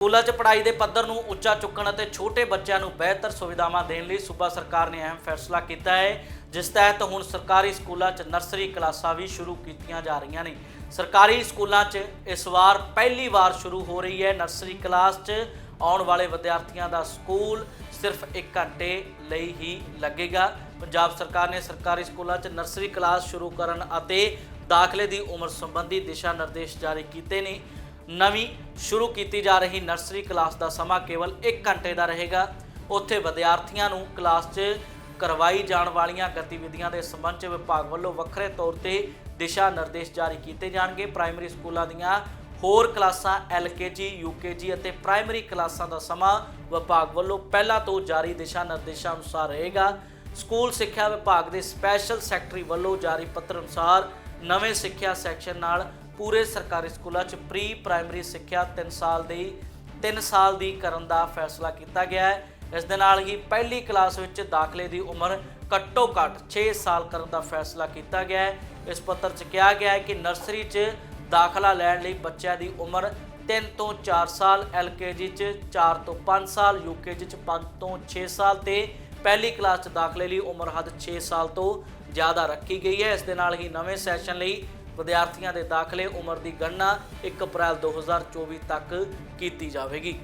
ਸਕੂਲਾਂ 'ਚ ਪੜ੍ਹਾਈ ਦੇ ਪੱਧਰ ਨੂੰ ਉੱਚਾ ਚੁੱਕਣ ਅਤੇ ਛੋਟੇ ਬੱਚਿਆਂ ਨੂੰ ਬਿਹਤਰ ਸੁਵਿਧਾਵਾਂ ਦੇਣ ਲਈ ਸੂਬਾ ਸਰਕਾਰ ਨੇ ਅਹਿਮ ਫੈਸਲਾ ਕੀਤਾ ਹੈ, ਜਿਸ ਤਹਿਤ ਹੁਣ ਸਰਕਾਰੀ ਸਕੂਲਾਂ 'ਚ ਨਰਸਰੀ ਕਲਾਸਾਂ ਵੀ ਸ਼ੁਰੂ ਕੀਤੀਆਂ ਜਾ ਰਹੀਆਂ ਨੇ। ਸਰਕਾਰੀ ਸਕੂਲਾਂ 'ਚ ਇਸ ਵਾਰ ਪਹਿਲੀ ਵਾਰ ਸ਼ੁਰੂ ਹੋ ਰਹੀ ਹੈ ਨਰਸਰੀ ਕਲਾਸ 'ਚ। ਆਉਣ ਵਾਲੇ ਵਿਦਿਆਰਥੀਆਂ ਦਾ ਸਕੂਲ ਸਿਰਫ 1 ਘੰਟੇ ਲਈ ਹੀ ਲੱਗੇਗਾ। ਪੰਜਾਬ ਸਰਕਾਰ ਨੇ ਸਰਕਾਰੀ ਸਕੂਲਾਂ 'ਚ ਨਰਸਰੀ ਕਲਾਸ ਸ਼ੁਰੂ ਕਰਨ ਅਤੇ ਦਾਖਲੇ ਦੀ ਉਮਰ ਸੰਬੰਧੀ ਦਿਸ਼ਾ ਨਿਰਦੇਸ਼ ਜਾਰੀ ਕੀਤੇ ਨੇ। ਨਵੀਂ ਸ਼ੁਰੂ ਕੀਤੀ ਜਾ ਰਹੀ ਨਰਸਰੀ ਕਲਾਸ ਦਾ ਸਮਾਂ ਕੇਵਲ 1 ਘੰਟੇ ਦਾ ਰਹੇਗਾ। ਉੱਥੇ ਵਿਦਿਆਰਥੀਆਂ ਨੂੰ ਕਲਾਸ 'ਚ ਕਰਵਾਈ ਜਾਣ ਵਾਲੀਆਂ ਗਤੀਵਿਧੀਆਂ ਦੇ ਸੰਬੰਧ 'ਚ ਵਿਭਾਗ ਵੱਲੋਂ ਵੱਖਰੇ ਤੌਰ ਤੇ ਦਿਸ਼ਾ ਨਿਰਦੇਸ਼ ਜਾਰੀ ਕੀਤੇ ਜਾਣਗੇ। ਪ੍ਰਾਇਮਰੀ ਸਕੂਲਾਂ ਦੀਆਂ ਹੋਰ ਕਲਾਸਾਂ ਐਲਕੇਜੀ ਯੂਕੇਜੀ ਅਤੇ ਪ੍ਰਾਇਮਰੀ ਕਲਾਸਾਂ ਦਾ ਸਮਾਂ ਵਿਭਾਗ ਵੱਲੋਂ ਪਹਿਲਾਂ ਤੋਂ ਜਾਰੀ ਦਿਸ਼ਾ ਨਿਰਦੇਸ਼ਾਂ ਅਨੁਸਾਰ ਰਹੇਗਾ। ਸਕੂਲ ਸਿੱਖਿਆ ਵਿਭਾਗ ਦੇ ਸਪੈਸ਼ਲ ਸੈਕਟਰੀ ਵੱਲੋਂ ਜਾਰੀ ਪੱਤਰ ਅਨੁਸਾਰ ਨਵੇਂ ਸਿੱਖਿਆ ਸੈਕਸ਼ਨ ਨਾਲ ਪੂਰੇ ਸਰਕਾਰੀ ਸਕੂਲਾਂ 'ਚ ਪ੍ਰੀ, ਪ੍ਰਾਇਮਰੀ ਸਿੱਖਿਆ 3 ਸਾਲ ਦੀ 3 ਸਾਲ ਦੀ ਕਰਨ ਦਾ ਫੈਸਲਾ ਕੀਤਾ ਗਿਆ ਹੈ। ਇਸ ਦੇ ਨਾਲ ਹੀ ਪਹਿਲੀ ਕਲਾਸ ਵਿੱਚ ਦਾਖਲੇ ਦੀ ਉਮਰ ਘੱਟੋ ਘੱਟ 6 ਸਾਲ ਕਰਨ ਦਾ ਫੈਸਲਾ ਕੀਤਾ ਗਿਆ ਹੈ। ਇਸ ਪੱਤਰ 'ਚ ਕਿਹਾ ਗਿਆ ਹੈ ਕਿ ਨਰਸਰੀ 'ਚ ਦਾਖਲਾ ਲੈਣ ਲਈ ਬੱਚਿਆਂ ਦੀ ਉਮਰ 3 ਤੋਂ 4 ਸਾਲ ਐਲਕੇਜੀ 'ਚ 4 ਤੋਂ 5 ਸਾਲ ਯੂਕੇਜੀ 'ਚ 5 ਤੋਂ 6 ਸਾਲ ਤੇ ਪਹਿਲੀ ਕਲਾਸ 'ਚ ਦਾਖਲੇ ਲਈ ਉਮਰ ਹੱਦ 6 ਸਾਲ ਤੋਂ ਜ਼ਿਆਦਾ ਰੱਖੀ ਗਈ ਹੈ। ਇਸ ਦੇ ਨਾਲ ਹੀ ਨਵੇਂ ਸੈਸ਼ਨ ਲਈ ਵਿਦਿਆਰਥੀਆਂ ਦੇ ਦਾਖਲੇ ਉਮਰ ਦੀ ਗਣਨਾ 1 ਅਪ੍ਰੈਲ 2024 ਤੱਕ ਕੀਤੀ ਜਾਵੇਗੀ।